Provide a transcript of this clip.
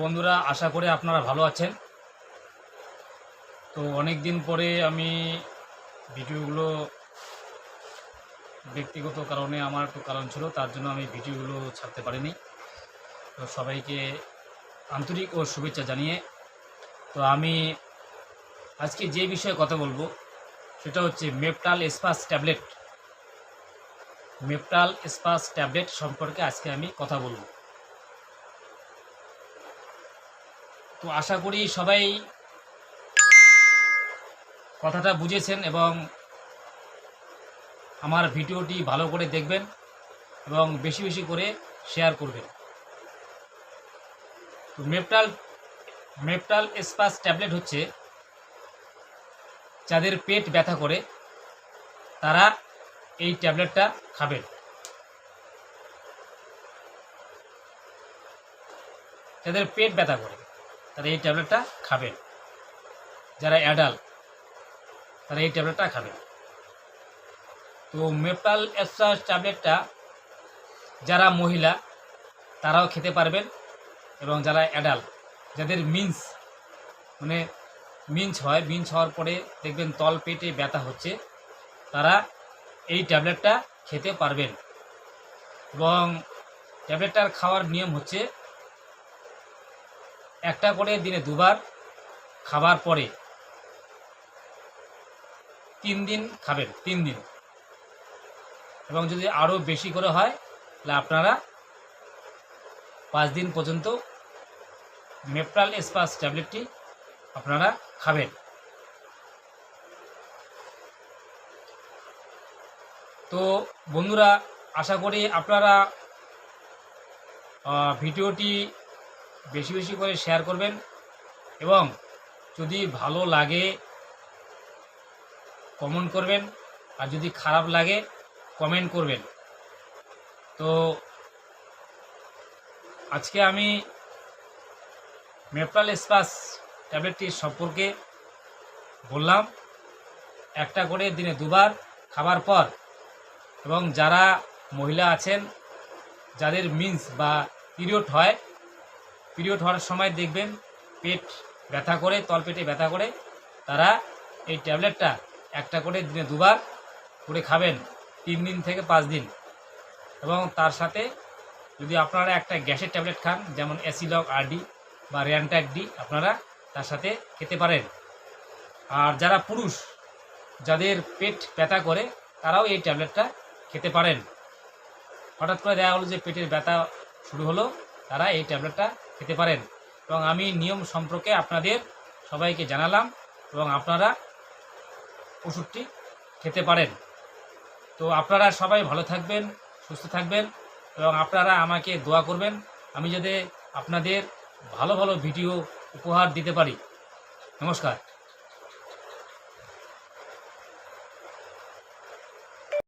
বন্ধুরা, আশা করে আপনারা ভালো আছেন। তো অনেক দিন পরে আমি ভিডিওগুলো ব্যক্তিগত কারণে আমার একটু কারণ ছিল, তার জন্য আমি ভিডিওগুলো ছাড়তে পারিনি। তো সবাইকে আন্তরিক ও শুভেচ্ছা জানিয়ে, তো আমি আজকে যে বিষয়ে কথা বলব, সেটা হচ্ছে Meftal Spas tablet. Meftal Spas tablet সম্পর্কে আজকে আমি কথা বলব। তো আশা করি সবাই কথাটা বুঝেছেন এবং আমার ভিডিওটি ভালো করে দেখবেন এবং বেশি বেশি করে শেয়ার করবেন। তো মেপটাল মেপটাল স্পাস ট্যাবলেট হচ্ছে যাদের পেট ব্যথা করে, তারা এই ট্যাবলেটটা খাবেন। যাদের পেট ব্যথা করে। তারা এই ট্যাবলেটটা খাবেন। যারা অ্যাডাল্ট তারা এই ট্যাবলেটটা খাবেন। তো মেপাল এক্সাস ট্যাবলেটটা যারা মহিলা, তারাও খেতে পারবেন এবং যারা অ্যাডাল্ট যাদের মিন্স মানে মিন্স হয় মিন্স হওয়ার পরে দেখবেন তল পেটে ব্যথা হচ্ছে, তারা এই ট্যাবলেটটা খেতে পারবেন। এবং ট্যাবলেটটার খাওয়ার নিয়ম হচ্ছে একটা করে দিনে দুবার খাবার পরে তিন দিন খাবেন, তিন দিন। এবং যদি আরও বেশি করে হয়, তাহলে আপনারা পাঁচ দিন পর্যন্ত মেপ্রাল স্পাস ট্যাবলেটটি আপনারা খাবেন। তো বন্ধুরা, আশা করি আপনারা ভিডিওটি বেশি বেশি করে শেয়ার করবেন এবং যদি ভালো লাগে কমেন্ট করবেন। আর যদি খারাপ লাগে কমেন্ট করবেন। তো আজকে আমি মেপ্রাল স্পাস ট্যাবলেটটি সম্পর্কে বললাম। একটা করে দিনে দুবার খাবার পর এবং যারা মহিলা আছেন, যাদের মিন্স বা পিরিয়ড হয় পিরিয়ড হওয়ার সময় দেখবেন পেট ব্যথা করে তলপেটে ব্যথা করে, তারা এই ট্যাবলেটটা একটা করে দিনে দুবার করে খাবেন, তিন দিন থেকে পাঁচ দিন। এবং তার সাথে যদি আপনারা একটা গ্যাসের ট্যাবলেট খান, যেমন অ্যাসিলক আরডি বা র্যান্টাক ডি, আপনারা তার সাথে খেতে পারেন। আর যারা পুরুষ, যাদের পেট ব্যথা করে, তারাও এই ট্যাবলেটটা খেতে পারেন। হঠাৎ করে দেখা হলো যে পেটের ব্যথা শুরু হলো, তারা এই ট্যাবলেটটা খেতে পারেন। এবং আমি নিয়ম সম্পর্কে আপনাদের সবাইকে জানালাম এবং আপনারা ওষুধটি খেতে পারেন। তো আপনারা সবাই ভালো থাকবেন, সুস্থ থাকবেন এবং আপনারা আমাকে দোয়া করবেন। আমি যাতে আপনাদের ভালো ভালো ভিডিও উপহার দিতে পারি। নমস্কার।